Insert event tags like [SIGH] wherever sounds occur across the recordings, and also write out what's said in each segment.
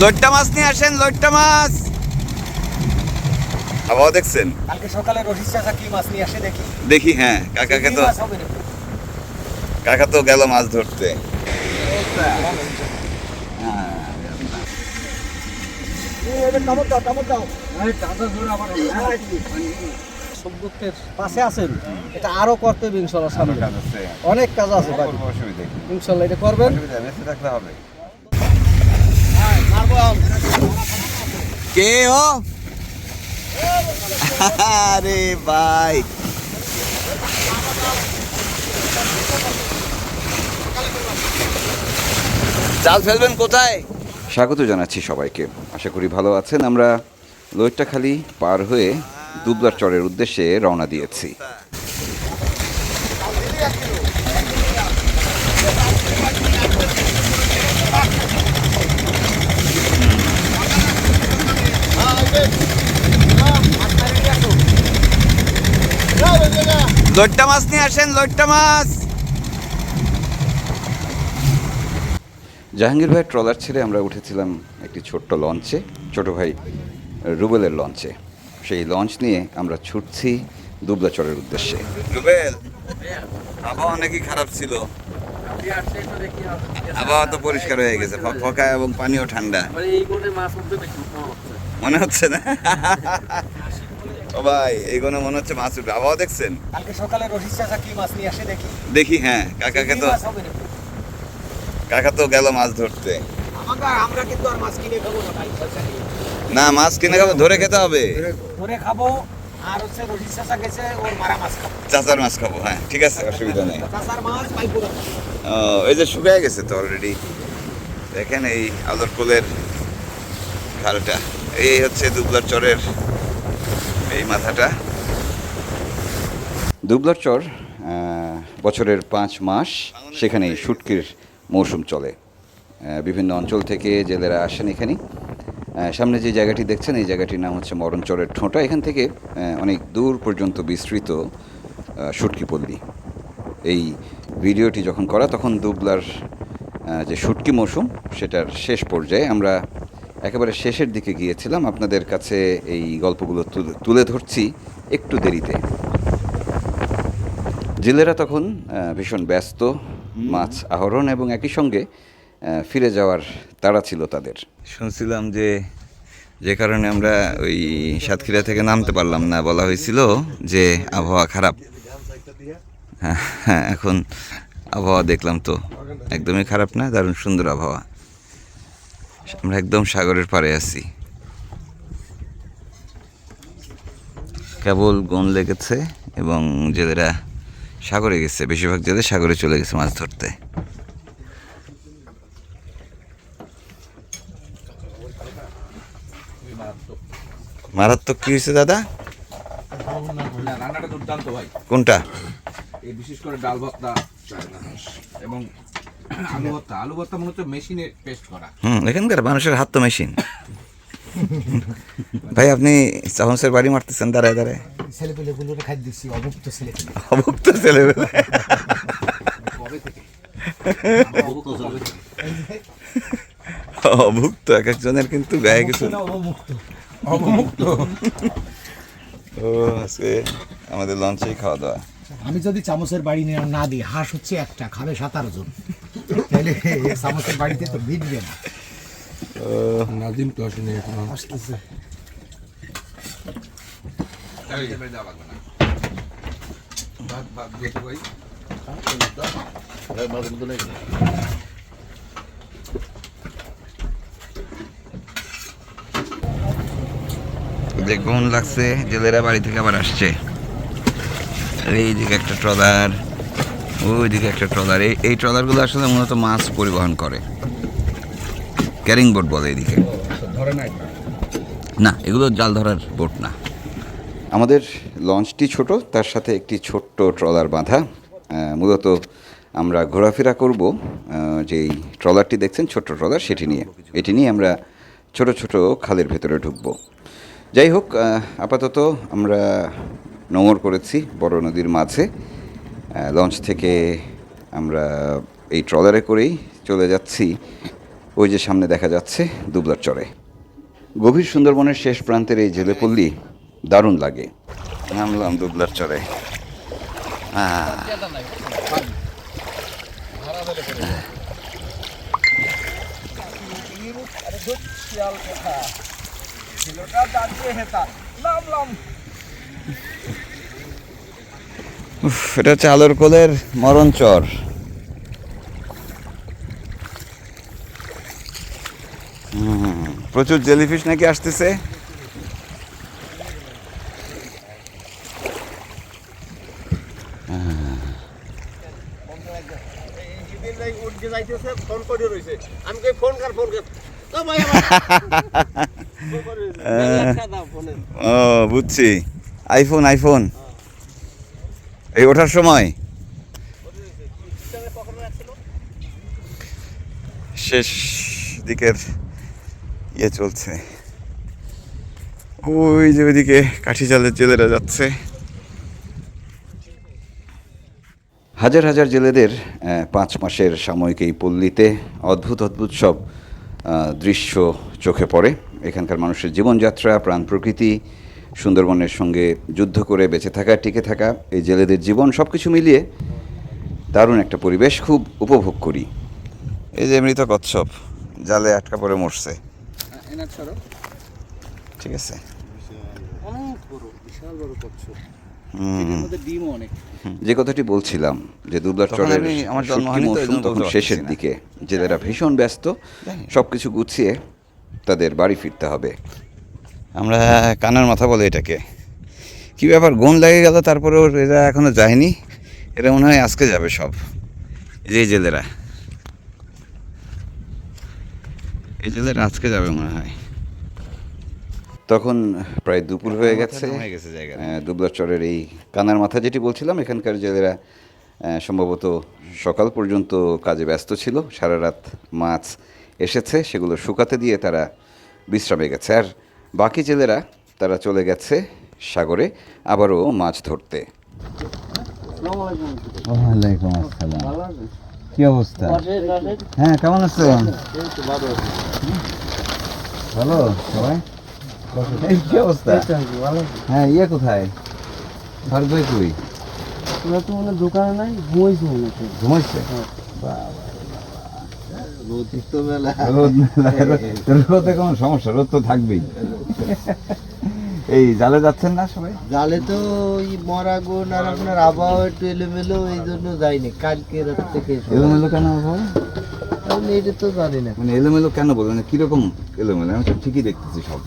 লইট্টা মাছ নিয়ে আসেন লইট্টা মাছ। আবহাওয়া দেখছেন? কালকে সকালে রশিদ চাচা কি মাছ নিয়ে আসে দেখি। দেখি হ্যাঁ কাকাকে তো হবে? কাকা তো গেল মাছ ধরতে। পাশে আছেন। এটা আরও করতে ইনশাল্লাহ সামনে। অনেক কাজ আছে। বাকি। ইনশাল্লাহ এটা করবেন। কে ও? আরে ভাই। জাল ফেলবেন কোথায়? স্বাগত জানাচ্ছি সবাইকে। আশা করি ভালো আছেন। আমরা লইট্টাখালি পার হয়ে দুবলার চরের উদ্দেশ্যে রওনা দিয়েছি। লইট্টা মাছ নিয়ে আসেন লইট্টা মাছ। জাহাঙ্গীর ভাইয়ের ট্রলার ছেড়ে আমরা উঠেছিলাম একটি ছোট্ট লঞ্চে ছোট ভাই রুবেলের লঞ্চে। সেই লঞ্চ নিয়ে আমরা ছুটছি দুবলাচরের উদ্দেশ্যে। রুবেল আবহাওয়া নাকি খারাপ ছিল? আবহাওয়া তো পরিষ্কার হয়ে গেছে ফকা এবং পানিও ঠান্ডা। মনে হচ্ছে না? ও ভাই এইগুলো মনে হচ্ছে মাছ উঠবে। আবহাওয়া দেখছেন? কালকে সকালে রশিদ চাচা কি মাছ নিয়ে আসে দেখি। দেখি হ্যাঁ কাকাকে তো কাকা তো গেল মাছ ধরতে। আমরা কিন্তু আর মাছ কিনে খাব না ভাই না মাছ কিনে খাব ধরে খেতে হবে। ধরে খাব আর হচ্ছে রশিদ চাচা গেছে ওর মারা মাছ খাব। চাচার মাছ খাব হ্যাঁ ঠিক আছে অসুবিধা নেই। চাচার মাছ পাইবো না ও, এই যে শুকায় গেছে তো অলরেডি দেখেন এই আদর কোলের খালটা এই হচ্ছে দুবলার চরের এই মাথাটা। দুবলার চর বছরের পাঁচ মাস সেখানে শুটকির মৌসুম চলে। বিভিন্ন অঞ্চল থেকে জেলেরা আসেন এখানে। সামনে যে জায়গাটি দেখছেন, এই জায়গাটির নাম হচ্ছে মরণচরের ঠোঁটা। এখান থেকে অনেক দূর পর্যন্ত বিস্তৃত শুটকি পল্লী। এই ভিডিওটি যখন করা, তখন দুবলার যে শুটকি মৌসুম, সেটার শেষ পর্যায়ে আমরা একেবারে শেষের দিকে গিয়েছিলাম। আপনাদের কাছে এই গল্পগুলো তুলে- ধরছি একটু দেরিতে। জেলেরা তখন ভীষণ ব্যস্ত মাছ আহরণ এবং একই সঙ্গে ফিরে যাওয়ার তাড়া ছিল তাদের। শুনছিলাম যে যে কারণে আমরা ওই সাতক্ষীরা থেকে নামতে পারলাম না বলা হয়েছিল যে আবহাওয়া খারাপ। হ্যাঁ হ্যাঁ এখন আবহাওয়া দেখলাম তো। একদমই খারাপ না দারুণ সুন্দর আবহাওয়া। আমরা একদম সাগরের পাড়ে আছি। কেবল গন লেগেছে এবং জেলেরা সাগরে গেছে, বেশিরভাগ জেলে সাগরে চলে গেছে মাছ ধরতে। মারাত্মক কি হয়েছে দাদা? কোনটা? বিশেষ করে ডাল এবং আলু ভর্তা আলু ভর্তা মনে হচ্ছে মেশিনে পেস্ট করা। হুম এখানকার মানুষের হাত তো মেশিন। ভাই আপনি চামচের বাড়ি মারতেছেন দাঁড়ায় দাঁড়ায়। ছেলেপেলে গুলো খাই দিচ্ছি অভুক্ত ছেলেপেলে। অভুক্ত ছেলেবেলা কবে অভুক্ত এক একজনের কিন্তু গায়ে কিছু অবমুক্ত অবমুক্ত ও আজকে আমাদের লঞ্চেই খাওয়া দাওয়া আমি যদি চামচের বাড়ি নিয়ে না দিই হাঁস হচ্ছে একটা খাবে সাতারো জন তাহলে চামচের বাড়িতে তো বিটবে না। নাজিম তো আসেনি এখনও। আসতেছে। দেখুন লাগছে জেলেরা বাড়ি থেকে আবার আসছে। এই দিকে একটা ট্রলার। ওই দিকে একটা ট্রলার। এই এই ট্রলারগুলো আসলে মূলত মাছ পরিবহন করে। ক্যারিং বোট বলে এইদিকে না, এগুলো জাল ধরার বোট না। আমাদের লঞ্চটি ছোট, তার সাথে একটি ছোট্ট ট্রলার বাঁধা। মূলত আমরা ঘোরাফেরা করব যেই ট্রলারটি দেখছেন, ছোট্ট ট্রলার, সেটি নিয়ে। এটি নিয়ে আমরা ছোট ছোট খালের ভেতরে ঢুকব। যাই হোক আপাতত আমরা নোঙর করেছি বড় নদীর মাঝে। লঞ্চ থেকে আমরা এই ট্রলারে করেই চলে যাচ্ছি। ওই যে সামনে দেখা যাচ্ছে দুবলার চরে। গভীর সুন্দরবনের শেষ প্রান্তের এই জেলেপল্লী দারুণ লাগে। নামলাম দুবলার চরে। উফ, এটা হচ্ছে আলোর কোলের মরণ চর। হুম, প্রচুর জেলিফিশ নাকি আসতেছে? ও [LAUGHS] বুঝছি। IPhone iPhone. এই ওঠার সময়। শেষ দিকের ইয়ে চলছে। ওই যে ওইদিকে কাঠি জালের জেলেরা যাচ্ছে। হাজার হাজার জেলেদের পাঁচ মাসের সাময়িক এই পল্লীতে অদ্ভুত অদ্ভুত সব দৃশ্য চোখে পড়ে। এখানকার মানুষের জীবনযাত্রা, প্রাণ প্রকৃতি সুন্দরবনের সঙ্গে যুদ্ধ করে বেঁচে থাকা টিকে থাকা এই জেলেদের জীবন সব কিছু মিলিয়ে দারুণ একটা পরিবেশ খুব উপভোগ করি। এই যে মৃত কচ্ছপ জালে আটকা পড়ে মরছে। ঠিক আছে। অনেক বড় বিশাল বড় কচ্ছপ। হুম। এর মধ্যে ডিমও অনেক। যে কথাটি বলছিলাম যে দুবলার চরের তখন শেষের। দিকে। জেলেরা ভীষণ ব্যস্ত সব কিছু গুছিয়ে তাদের বাড়ি ফিরতে হবে। আমরা কানার মাথা বলে এটাকে। কি ব্যাপার গুণ লেগে গেল তারপরেও এরা এখনও যায়নি? এরা মনে হয় আজকে যাবে সব। যে জেলেরা এই জেলেরা আজকে যাবে মনে হয়। তখন প্রায় দুপুর হয়ে গেছে। হয়ে গেছে জায়গাটা। আহ, দুবলার চরের এই কানার মাথা যেটি বলছিলাম এখানকার জেলেরা সম্ভবত সকাল পর্যন্ত কাজে ব্যস্ত ছিল। সারা রাত মাছ এসেছে সেগুলো শুকাতে দিয়ে তারা বিশ্রামে গেছে। আর বাকি জেলেরা তারা চলে গেছে সাগরে আবারও মাছ ধরতে। ওয়ালাইকুম আসসালাম। কি অবস্থা? হ্যাঁ কেমন আছেন? ভালো? সবাই? কি অবস্থা? হ্যাঁ ইয়ে কোথায়? ভাই কই? তোরা তো মনে হয় দোকানে নাই ঘুমাইছি ঘুমাইছে? তো মেলা রোদ কোনো সমস্যা রোদ তো থাকবেই। এই জালে যাচ্ছেন না সবাই? জালে তো ওই মরা গুণ আর আপনার আবহাওয়া একটু এলোমেলো এই জন্য যাইনি। কালকে রাত থেকে এলোমেলো কেন ভাই আমি এটা তো জানি না। মানে এলোমেলো কেন বলবেন কীরকম এলোমেলো? আমি তো ঠিকই দেখতেছি সব।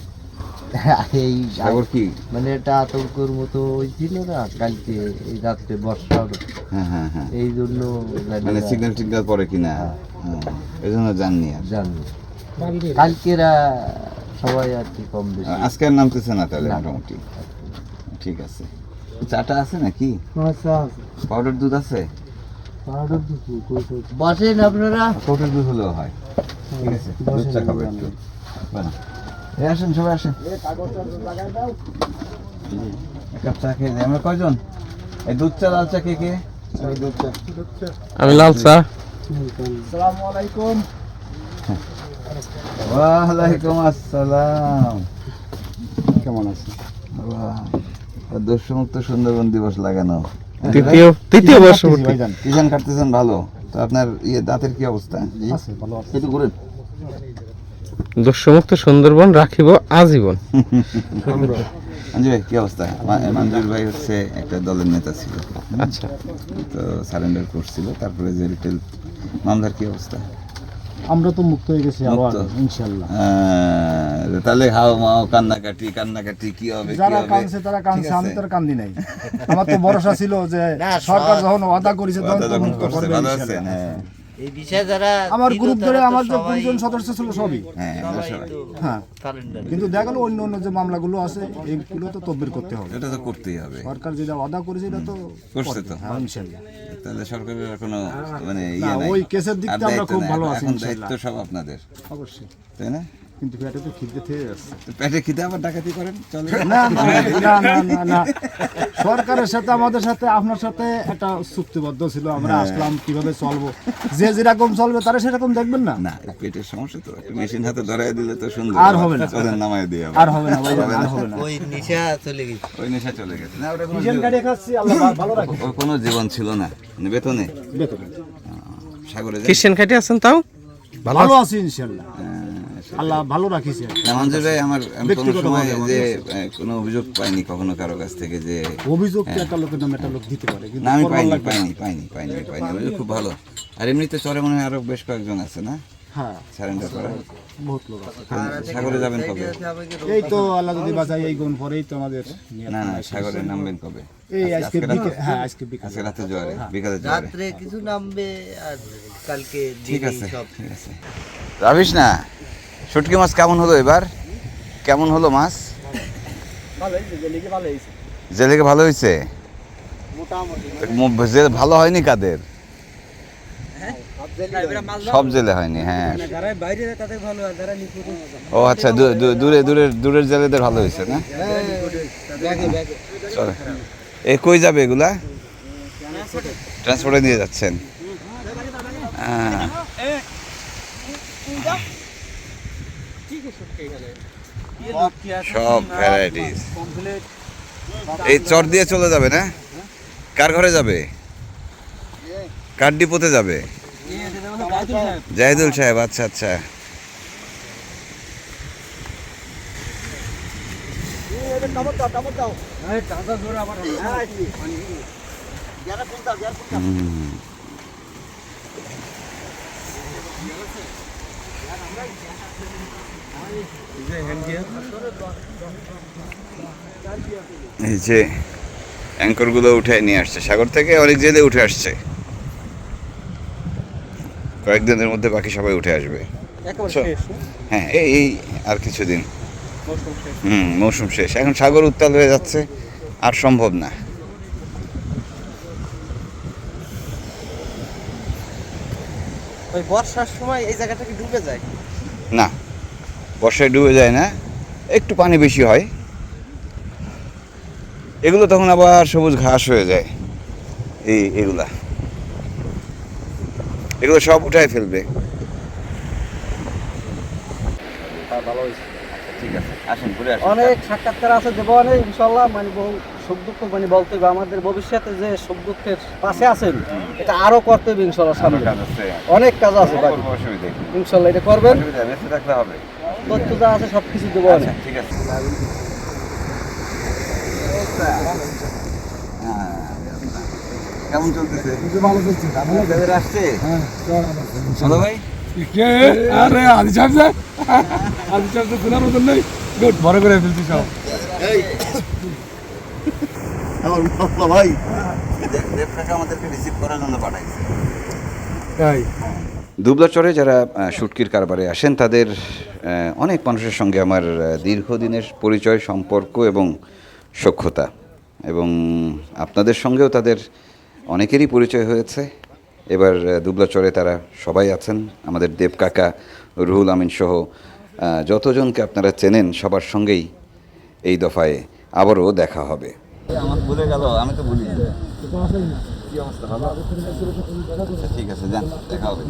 এই সাগর কি? মানে এটা আতঙ্কর মতো ছিল না? কালকে এই রাত্রে বর্ষার। হ্যাঁ হ্যাঁ হ্যাঁ। এই জন্য মানে না। সিগন্যাল টিগন্যাল পরে কিনা? এই জন্য জাননি আর। জানি কালকেরা সবাই আর কি কম বেশি আজকে আর নামতেছে না তাহলে মোটামুটি। ঠিক আছে। চাটা আছে নাকি? আচ্ছা পাউডার দুধ আছে? বসেন আপনারা। পাউডার দুধ হলেও হয়। ঠিক আছে দুধ চা খাব একটু। বানা। আসেন সবাই আসেন। এক কাপ চা খেয়ে যাই। আমরা কয়জন? এই দুধ চা লাল চা কে কে? আমি লাল চা। আসসালামু আলাইকুম ওয়ালাইকুম আসসালাম কেমন আছেন দস্যুমুক্ত সুন্দরবন দিবস লাগানো। তৃতীয় তৃতীয় কিষান কাটতেছেন ভালো। তো আপনার ইয়ে দাঁতের কি অবস্থা? আছে একটু ঘুরেন। দস্যুমুক্ত সুন্দরবন রাখিব আজীবন। [LAUGHS] ভাই কি অবস্থা? মঞ্জুর ভাই হচ্ছে একটা দলের নেতা ছিল। আচ্ছা। তো সারেন্ডার করছিল তারপরে যে রিটেল মামলার কি অবস্থা? আমরা তো মুক্ত হয়ে গেছি মুক্ত? ইনশাল্লাহ আহ, তাহলে হাও মাও কান্নাকাটি কান্নাকাটি কি হবে যারা কানছে তারা কানছে আমি তো আর কান্দি নাই। আমার তো ভরসা ছিল যে সরকার যখন ওয়াদা করেছে তখন তো মুক্ত করবে হ্যাঁ। এই বিষয়ে যারা আমার গ্রুপ ধরে আমার যে পরিজন সদস্য ছিল সবই। হ্যাঁ। হ্যাঁ। কিন্তু দেখা গেলো অন্য অন্য যে মামলাগুলো আছে এইগুলো তো তদবির করতে হবে। এটা তো করতেই হবে। সরকার যেটা ওয়াদা করেছে এটা তো করছে তো। হ্যাঁ তাহলে সরকারের কোনো মানে ইয়ে নাই। ওই কেসের দিক আর আমরা খুব ভালো আছি এখন দায়িত্ব সব আপনাদের। অবশ্যই। তাই না? কিন্তু পেটে তো খিদে থেকে যাচ্ছে। পেটে খিদে আবার ডাকাতি করেন? চলে না না না সরকারের সাথে আমাদের সাথে আপনার সাথে একটা চুক্তিবদ্ধ ছিল আমরা আসলাম কীভাবে চলবো? যে যেরকম চলবে তারা সেরকম দেখবেন না? না পেটের সমস্যা তো একটা মেশিন হাতে ধরাই দিলে তো সুন্দর। আর হবে না। চলেন নামাই দিয়ে আর হবে না ভাই আর হবে না। ওই নিশা চলে গেছে। ওই নেশা চলে গেছে। না ওটা কোনো জীবন- গাড়ি খাচ্ছি আল্লাহ ভালো রাখে। ওর কোনো জীবন ছিল না মানে বেতনে? সাগরে যান? খ্রিস্টান খাইতে আছেন তাও? ভালো ভালো আছি ইনশাল্লাহ। আল্লাহ ভালো রাখিছে। মঞ্জুর ভাই আমার আমি কোনো সময় যে কোনো অভিযোগ পাইনি কখনো কারও কাছ থেকে যে অভিযোগ তো একটা লোকের নামে একটা লোক দিতে পারে কিন্তু না আমি পাইনি পাইনি পাইনি পাইনি পাইনি। অভিযোগ খুব ভালো। আর এমনিতে চরে মনে হয় আরও বেশ কয়েকজন আছে না? হ্যাঁ। সারেন্ডার করা? বহুত লোক সাগরে যাবেন কবে? এই তো আল্লাহ যদি বাঁচাই এই গুণ পরেই তো আমাদের না না সাগরে নামবেন কবে? এই আজকে- আজকে আজকে রাতে? বিকে- হ্যাঁ আজকে বিকাল। আজকে রাতে জোয়ারে বিকালে জোয়ারে। রাত্রে কিছু নামবে আর কালকে ঠিক আছে ঠিক আছে। রাবিস না? শুটকি মাছ কেমন হলো এবার? কেমন হলো মাছ? ভালো ভালো হয়েছে। জেলেকে ভালো হয়েছে? ভালো হয়নি কাদের? সব জেলে হয়নি। হ্যাঁ। নিখুঁত ও আচ্ছা দূরে দূরের দূরের জেলেদের ভালো হয়েছে না? এ কই যাবে এগুলা? ট্রান্সপোর্টে নিয়ে যাচ্ছেন। হ্যাঁ। সব ভ্যারাইটিস এই চর দিয়ে চলে যাবে না? কার ঘরে যাবে? কার ডিপোতে যাবে? জাহিদুল সাহেব আচ্ছা আচ্ছা। হুম। এই যে অ্যাঙ্করগুলো উঠে নিয়ে আসছে। সাগর থেকে অনেক জেলে উঠে আসছে। কয়েকদিনের মধ্যে বাকি সবাই উঠে আসবে। চ- হ্যাঁ? এই এই আর কিছুদিন। হুম মৌসুম শেষ। এখন সাগর উত্তাল হয়ে যাচ্ছে। আর সম্ভব না। ওই বর্ষার সময় এই জায়গাটা কি ডুবে যায়? না বর্ষায় ডুবে যায় না একটু পানি বেশি হয়। এগুলো তখন আবার সবুজ ঘাস হয়ে যায় এই এগুলা। এগুলো সব উঠায় ফেলবে। ঠিক আছে আসেন ঘুরে অনেক সাক্ষাৎকার আছে দেবো অনেক ইনশাল্লাহ মানে বহু সুখ দুঃখ মানে বলতে হবে আমাদের ভবিষ্যতে যে সুখ দুঃখের পাশে আছেন এটা আরও করতে হবে ইনশাল্লাহ সামনে। অনেক কাজ আছে। বাকি। ইনশাল্লাহ এটা করবেন। তথ্য যা আছে সব কিছু দেবো অনেক ঠিক আছে। কেমন চলতেছে? ভালো চলছে আসছে ভাই? আরে আদি সাহেব স্যার আদি সাহেব তো শোনার মতন নেই। গুড বড় করে ফেলছি সব। আমার বাবা ভাই। দেব আমাদেরকে রিসিভ করার জন্য পাঠাইছে। তাই? দুবলাচরে যারা শুটকির কারবারে আসেন তাদের অনেক মানুষের সঙ্গে আমার দীর্ঘদিনের পরিচয় সম্পর্ক এবং সখ্যতা। এবং আপনাদের সঙ্গেও তাদের অনেকেরই পরিচয় হয়েছে। এবার দুবলাচরে তারা সবাই আছেন। আমাদের দেব কাকা রুহুল আমিন সহ যতজনকে আপনারা চেনেন সবার সঙ্গেই এই দফায় আবারও দেখা হবে। আমার ভুলে গেল আমি তো ভুলি। কি অবস্থা ভালো? আচ্ছা, ঠিক আছে যান দেখা হবে।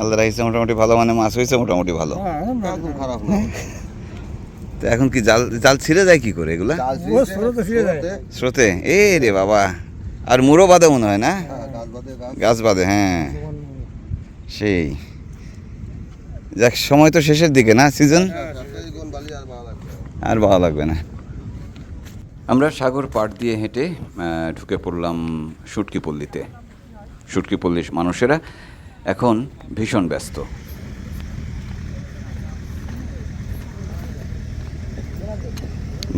আল্লাহ মোটামুটি ভালো মানে মাছ হয়েছে মোটামুটি ভালো। খারাপ না। তো এখন কি জাল জাল ছিঁড়ে যায় কি করে এগুলা? স্রোতে এ রে বাবা আর মুড়ো বাঁধে মনে হয় না? গাছ বাদে হ্যাঁ। সেই। যাক সময় তো শেষের দিকে না সিজন আর ভালো লাগবে না। আমরা সাগর পাড় দিয়ে হেঁটে ঢুকে পড়লাম সুটকি পল্লীতে। সুটকি পল্লীর মানুষেরা এখন ভীষণ ব্যস্ত।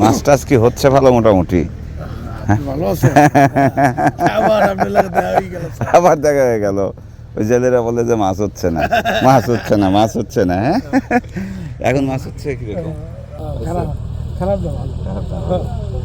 মাছ টাছ কি হচ্ছে ভালো মোটামুটি? আবার দেখা হয়ে গেল আবার দেখা হয়ে গেল। ওই জেলেরা বলে যে মাছ হচ্ছে না। মাছ হচ্ছে না মাছ হচ্ছে না হ্যাঁ? এখন মাছ হচ্ছে কীরকম? খারাপ খারাপ ভালো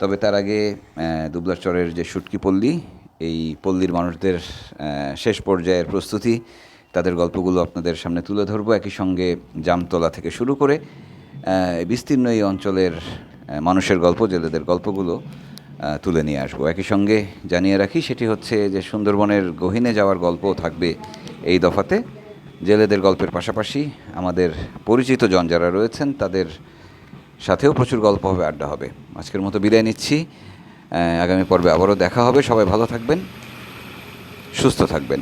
তবে তার আগে আহ, দুবলার চরের যে শুটকি পল্লী এই পল্লীর মানুষদের শেষ পর্যায়ের প্রস্তুতি তাদের গল্পগুলো আপনাদের সামনে তুলে ধরবো। একই সঙ্গে জামতলা থেকে শুরু করে বিস্তীর্ণ এই অঞ্চলের মানুষের গল্প জেলেদের গল্পগুলো তুলে নিয়ে আসব। একই সঙ্গে জানিয়ে রাখি সেটি হচ্ছে যে সুন্দরবনের গহীনে যাওয়ার গল্পও থাকবে এই দফাতে। জেলেদের গল্পের পাশাপাশি আমাদের পরিচিত জন যারা রয়েছেন তাদের সাথেও প্রচুর গল্প হবে, আড্ডা হবে। আজকের মতো বিদায় নিচ্ছি। আগামী পর্বে আবারও দেখা হবে। সবাই ভালো থাকবেন, সুস্থ থাকবেন।